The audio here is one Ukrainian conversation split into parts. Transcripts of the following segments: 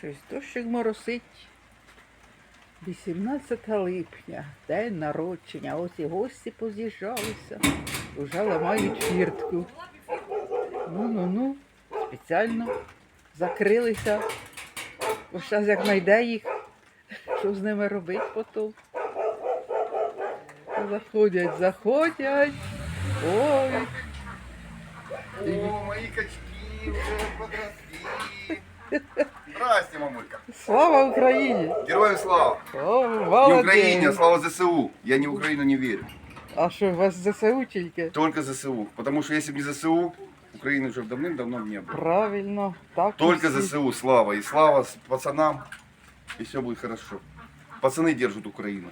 Щось дощик моросить. 18 липня, день народження. Ось і гості поз'їжджалися. Уже ламають фіртку. Ну, ну, ну, спеціально закрилися. Ось зараз як знайде їх, що з ними робити потім. Заходять, заходять. Ой, О, мои качки уже подросли. Здрасте, мамулька. слава Україні! Героям слава. О, Не молодець! Украине, а слава ЗСУ. Я не в Украину не верю. А що, у вас ЗСУ тільки? Только ЗСУ. Потому что если бы не ЗСУ, Украины уже давным-давно не было. Правильно, так. Только усі. ЗСУ, слава. И слава с пацанам. И все будет хорошо. Пацаны держат Украину.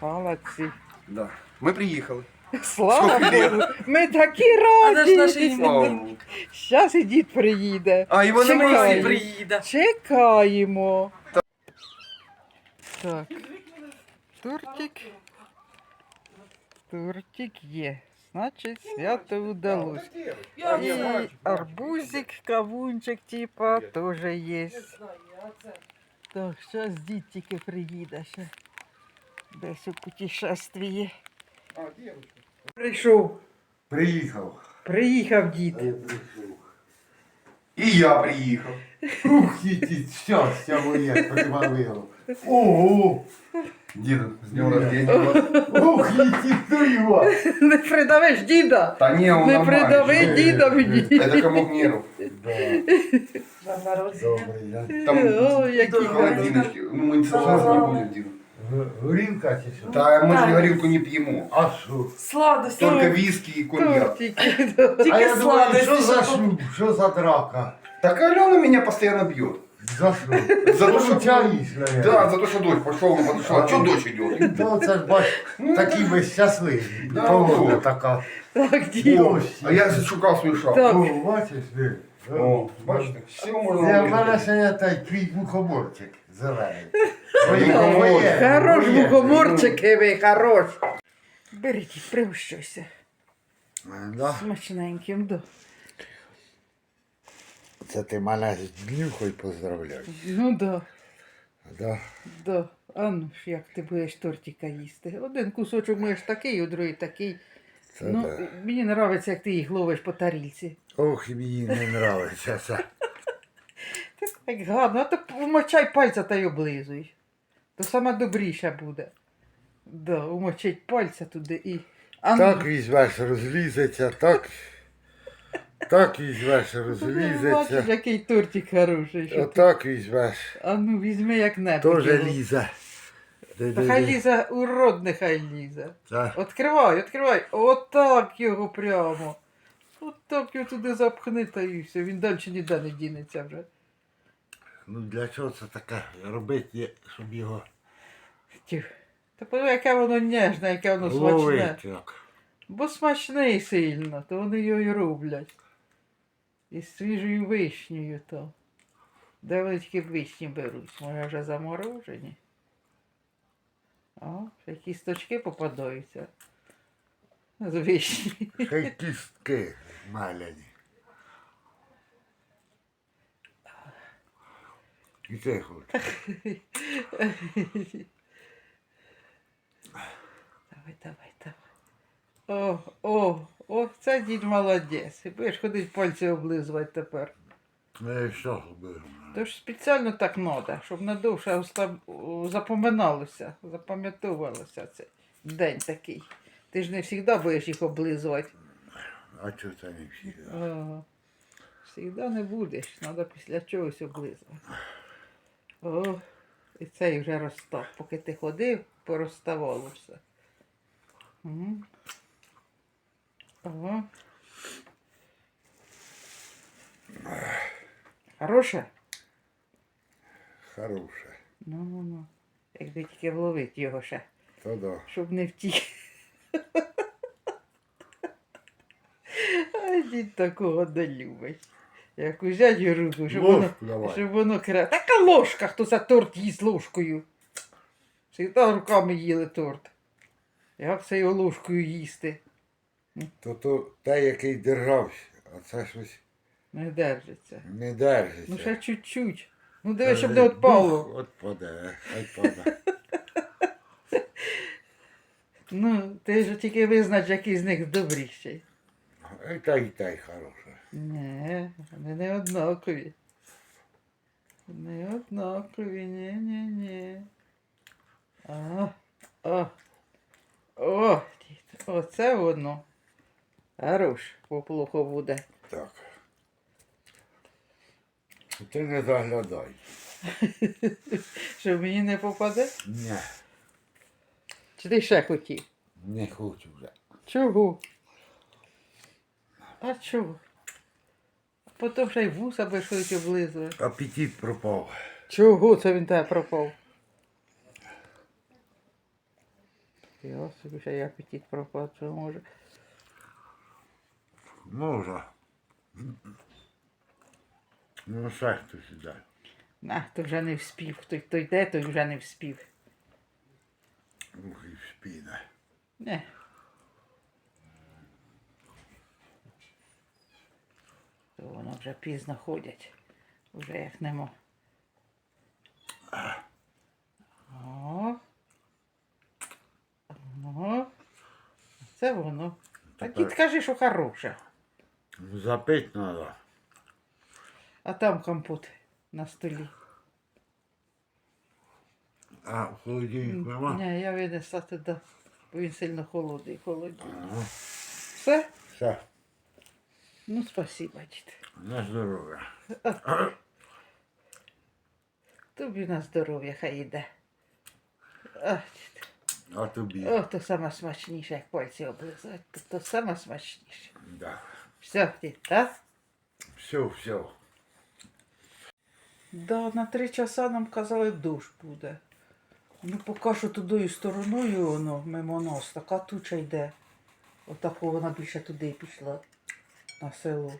Молодці. Да. Мы приехали. Слава Богу, ми такі А ж наш раді. Щас і дід приїде. А, Иван Чекай. Иванович. приїде. Чекаємо. Так. Тортик. Тортик є. Значить, свято удалось. І арбузик, кавунчик, типа, теж є. Так, зараз дід тільки приїде ще. Десь у путешествії. Прийшов. Приїхав. Приїхав дід. Я прийшов. И я приехал. Ух, ті щастя моє привалило. Ого! Деда, с днем рождения вас. Ух, ті його! Не придавиш діда. Да не, он Не нормальный. придави діда мені. Это кому к нерву. Да, добрий, да. Там О, який гарний. холодиночки. Ну, мы сейчас не будем, Дина. Горілка чи що? Да, мы же Так. горилку не пьем. А що? Сладості. Только виски и коньяк. Тільки а я думаю, сладості, що за щоб- шлюб, що за драка? Так Алена меня постоянно бьет. За що? За то, что... Получаєш, наверное. Да, за то, что дочь пошел, он подошел. А что дочь идет? Ну, це ж бач, такі ви щасливі. Да, Погода ну. така. Так, дід. Дощ. А я шукал свою шапку. Так. О, бачиш ви? О, бачите, все можно Я в мене ще той твій мухоморчик зелений. Моє, Хорош моє. мухоморчики ви, хорош. Беріть, пригощайся. Да. Смачненьким, да. Це ти мене з днюхою поздравляєш. Ну да, Да. да. А ну ж як ти будеш тортика їсти? Один кусочок маєш такий, а другий такий. Це ну, да. мені подобається, як ти їх ловиш по тарілці. Ох, мені не нравиться це. Так гарно, а то умочай пальця та й облизуй. То саме добріше буде. Да, умочить пальця туди і. А ну, Так візьмеш, розлізеться, так. Так візьмеш, Бачиш, розлізеться. який тортик хороший. Отак візьмеш. А ну візьми як небудь. Тоже лізе. Та хай лізе, урод нехай лізе. Так. Відкривай, відкривай. Отак його прямо. Отак його туди запхни та і все. Він далі ніде не дінеться вже. Ну для чого це таке робити, щоб його. Та подивай, яке воно ніжне, яке воно смачне. ловити? як. Бо смачний сильно, то вони його і роблять. І свіжою вишнею то. Де вони тільки вишні беруть? Може вже заморожені? О, ще кісточки попадаються. З вишні. Ще й кістки маляні. І це хоче. Давай, давай, давай. О, о, о, це дід молодець. Будеш ходити пальці облизувати тепер. Ну і що робимо? Тож спеціально так треба, щоб надовше оста- запоминалося, запам'ятовувалося цей день такий. Ти ж не завжди будеш їх облизувати. А чого це не всі? Завжди не будеш, треба після чогось облизувати. О, і цей вже розстав. Поки ти ходив, порозставало все. М. Ага. Хороше? Хороше. Ну, ну, ну. Якби тільки вловити його ще, То да. щоб не втік. А дід такого не любить. Як узять у руку, щоб воно, давай. щоб воно кра. Така ложка, хто за торт їсть ложкою. Всегда руками їли торт. Як це його ложкою їсти? То то те, який держався, а це щось Не держиться. не держиться. Ну ще чуть-чуть. Ну диви, щоб не відпало. Бух, Отпаде, хай паде. Ну, ти ж тільки визнач, який з них добріший. І та й та й хороше. Ні, вони не однакові. Не однакові, ні, ні, ні. А, о, о, оце воно. Хорош, поплохо буде. Так. Ти не заглядай. Що мені не попаде? Ні, Чи ти ще хотів? не хочу вже. Чого? А чого? А потім ще й вуса би щось облизує. Апетит пропав. Чого це він тебе пропав? Я собі ще й апетит пропав, що може. Може. Ну, хтось іде. На, то вже не вспів. Хто, хто йде, той вже не вспів. Ух, і спіне. Не. То воно вже пізно ходять. Уже як нема. О. О. Це воно. А Тепер- кіт каже, що хороше. Запить треба. А там компот на столі. А в холодильнику нема? Ні, я винесла туди, бо він сильно холодний, холодний. Ага. Все? Все, Ну, спасибо, дід. на здоров'я. Тобі на здоров'я хай йде. А, дід. А тобі. О, то саме смачніше, як пальці облизати. То, то саме смачніше. Да. Все, дід, так? Все, все. Да, на три часа нам казали, дощ буде. Ну, поки що тудою стороною воно мимо нас, така туча йде. Отако вона більше туди пішла на село.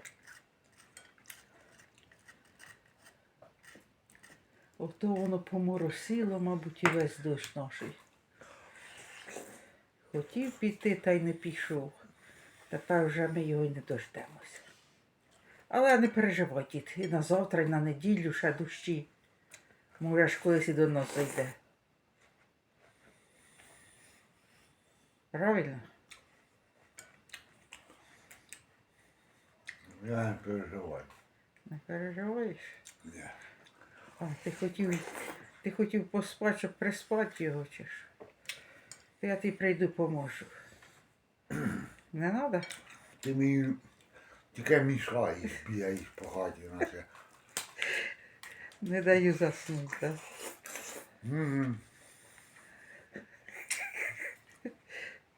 Ото воно поморосило, мабуть, і весь дощ наший. Хотів піти, та й не пішов. Тепер вже ми його й не дождемося. Але не переживай, дід, і на завтра, і на неділю ще дощі. Може, аж колись і до нас зайде. Правильно? Я не переживай. Не переживаєш? Ні. А, ти хотів, ти хотів поспати, щоб приспати його, чи ж? То я тобі прийду поможу. Не треба? Ти мені тільки мішаєш, бігаєш по хаті наче. Не даю заснути, так? Мгм.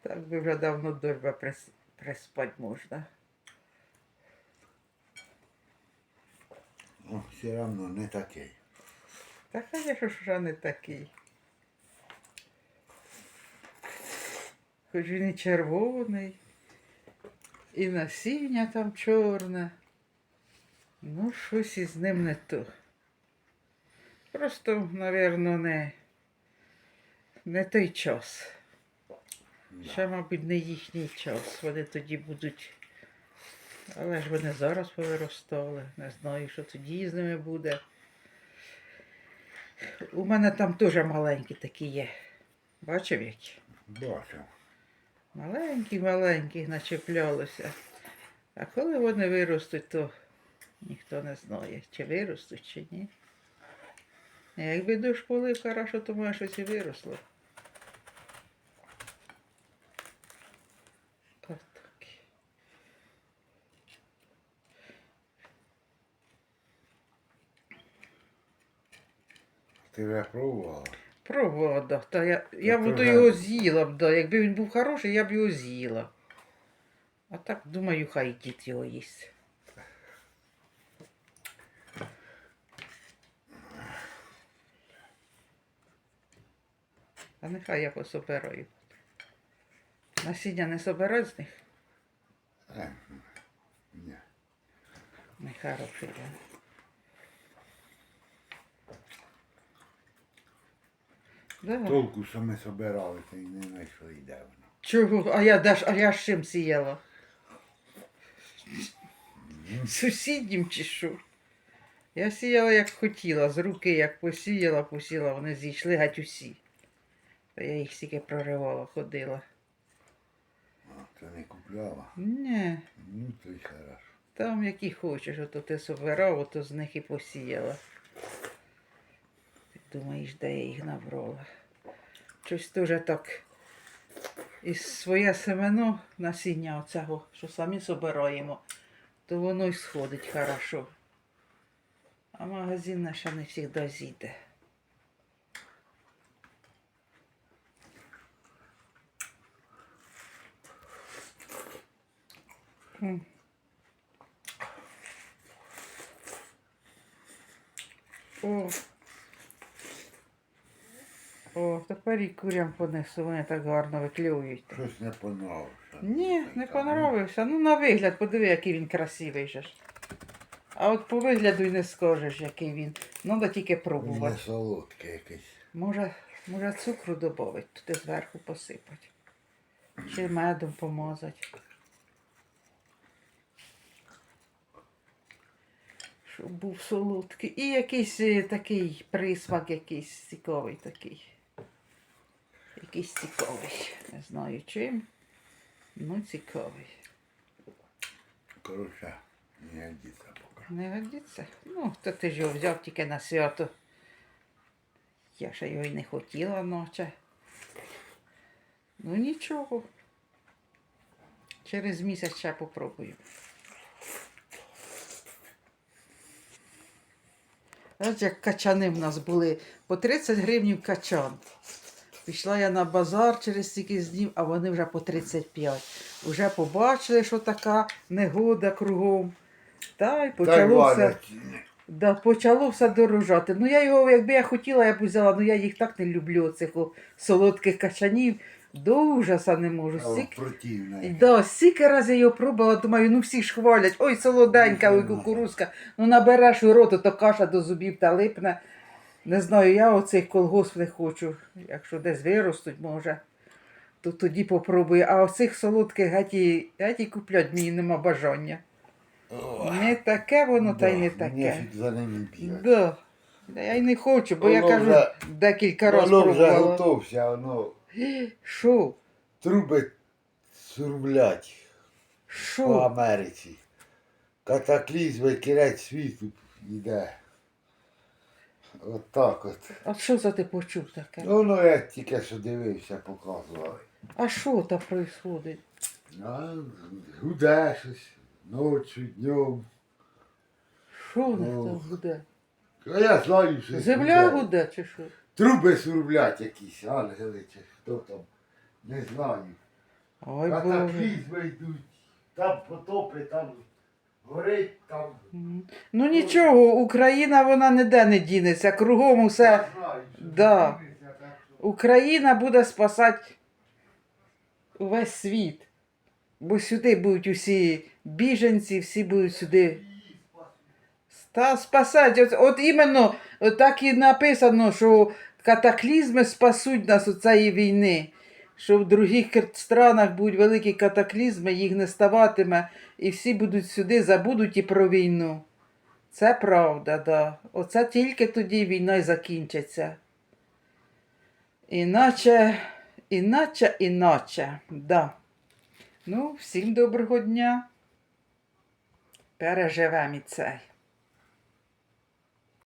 Так би вже давно дорба прис... приспати можна. О, все одно не такий. Та звісно, що вже не такий. Хоч він і червоний, і насіння там чорне. Ну, щось із ним не то. Просто, напевно, не, не той час. Ще, мабуть, не їхній час. Вони тоді будуть. Але ж вони зараз повиростали. Не знаю, що тоді з ними буде. У мене там теж маленькі такі є. Бачив які? Бачив. Маленькі, маленькі начеплялися. А коли вони виростуть, то ніхто не знає, чи виростуть, чи ні. Якби дощ полив хорошо, то може щось і виросло. Ти вже пробувала? Пробувала, да. Та я, я б ото вже- його з'їла б, да. Якби він був хороший, я б його з'їла. А так, думаю, хай дід його їсть. А нехай я пособираю. Насіння не собирать з них? Е, ні. Не хороший, да. Толку, що ми собирали, то й не знайшли, де воно. Чого? А я, ж- а я з чим сіяла? Сусіднім чи що? Я сіяла як хотіла, з руки як посіяла, посіяла, вони зійшли геть усі. Та я їх стільки проривала, ходила. А, Ти не купляла. Ні, Ну, то й хорошо. там які хочеш, ото ти собирав, ото з них і посіяла. Думаєш, де я їх набрала? Щось теж так. І своє семено насіння оцього, що самі собираємо, то воно й сходить хорошо. А магазин ще не завжди зійде. О. О, тепер і курям понесу, вони так гарно виклюють. Щось не понравився. Ні, не понравився. Ну, на вигляд, подиви, який він красивий же ж. А от по вигляду й не скажеш, який він. Надо тільки пробувати. не солодкий якийсь. Може, може цукру додати, туди зверху посипати. Чи медом помазати. Щоб був солодкий. І якийсь е, такий присмак, якийсь цікавий такий. Якийсь цікавий. Не знаю чим. Ну, цікавий. Коротше, не годиться поки. Не годиться? Ну, то ти ж його взяв тільки на свято. Я ще його й не хотіла ноче. Ну нічого. Через місяць ще попробую. Ось як качани в нас були по 30 гривнів качан. Пішла я на базар через стільки днів, а вони вже по 35. Уже побачили, що така негода кругом. Та й Та й все. Да, почало все дорожати. Ну я його, якби я хотіла, я б взяла, ну я їх так не люблю, цих о, солодких качанів. До ужаса не можу. Стільки, да, стільки разів його пробувала, думаю, ну всі ж хвалять, ой, солоденька, ой, кукурузка. Ну набереш у роту, то каша до зубів та липне. Не знаю, я оцей колгосп не хочу. Якщо десь виростуть, може, то тоді попробую. А оцих солодких геть і, куплять мені нема бажання. Ой, Не таке воно, та й не таке. За ними бігати. Да. Да Я й не хочу, бо я кажу, вже- декілька разів Воно вже пробувала. готовся, воно Що? труби сурблять по Америці. Катаклізми, кінець світу йде. От так от. А що за ти почув таке? Ну, ну я тільки що дивився, показували. А що там происходить? А, гуде щось, ночі, днем. Що в них Ох. там гуде? А я знаю, що Земля гуде чи що? Труби сурблять якісь, ангели чи хто там. Не знаю. Ой Боже. Катаклізми йдуть. Там потопи, там горить, там. Ну нічого, Україна вона ніде не дінеться, кругом усе. Знаю, що да. дивиться, так що- Україна буде спасати увесь світ. Бо сюди будуть усі біженці, всі будуть сюди. Та спасати. От, от іменно от так і написано, що катаклізми спасуть нас у цієї війни. Що в других странах будуть великі катаклізми, їх не ставатиме, і всі будуть сюди, забудуть і про війну. Це правда, да. Оце тільки тоді війна й закінчиться. Іначе, іначе, іначе, да. Ну, всім доброго дня. Переживемо і це.